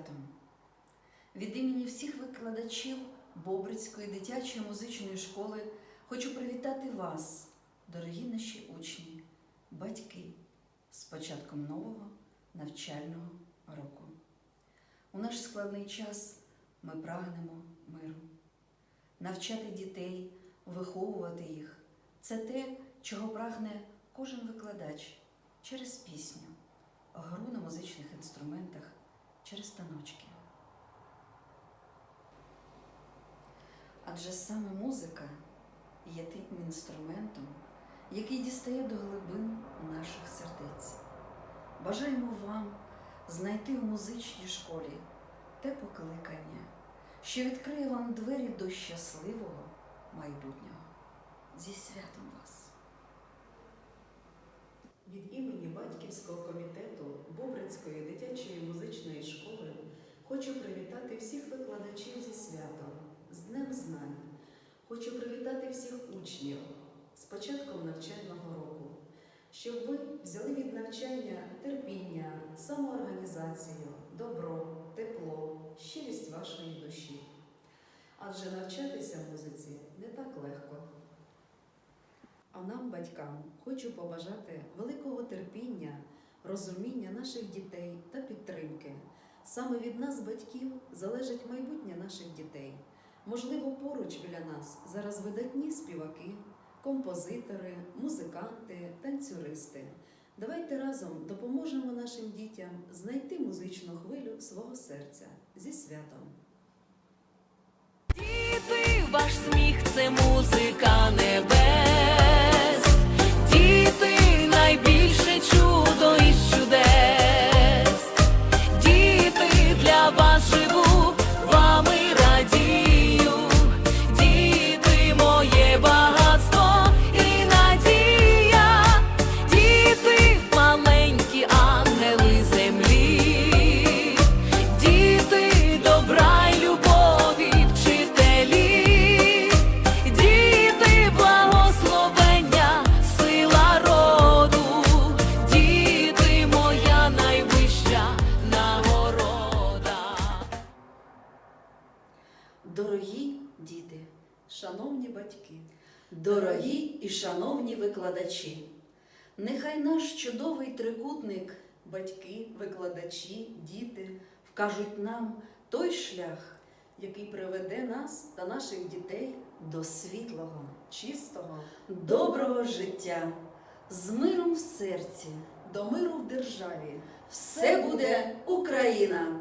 святом! Від імені всіх викладачів Бобрицької дитячої музичної школи хочу привітати вас, дорогі наші учні, батьки, з початком нового навчального року. У наш складний час ми прагнемо миру. Навчати дітей, виховувати їх це те, чого прагне кожен викладач через пісню, гру на музичних інструментах, через таночки. Адже саме музика є тим інструментом, який дістає до глибин наших сердець. Бажаємо вам знайти у музичній школі те покликання, що відкриє вам двері до щасливого майбутнього. Зі святом вас! Від імені батьківського комітету Бобринської дитячої музичної школи хочу привітати всіх викладачів зі святом, з Днем Знань. Хочу привітати всіх учнів з початком навчального року, щоб ви взяли від навчання терпіння, самоорганізацію, добро, тепло, щирість вашої душі. Адже навчатися музиці не так легко. А нам, батькам, хочу побажати великого терпіння, розуміння наших дітей та підтримки. Саме від нас, батьків, залежить майбутнє наших дітей. Можливо, поруч біля нас зараз видатні співаки, композитори, музиканти, танцюристи. Давайте разом допоможемо нашим дітям знайти музичну хвилю свого серця зі святом. Діти, ваш сміх це музика небес. Дорогі діти, Шановні батьки, дорогі і шановні викладачі, нехай наш чудовий трикутник, батьки, викладачі, діти, вкажуть нам той шлях який приведе нас та наших дітей до світлого, чистого, доброго життя, з миром в серці. до миру в державі. Все буде Україна!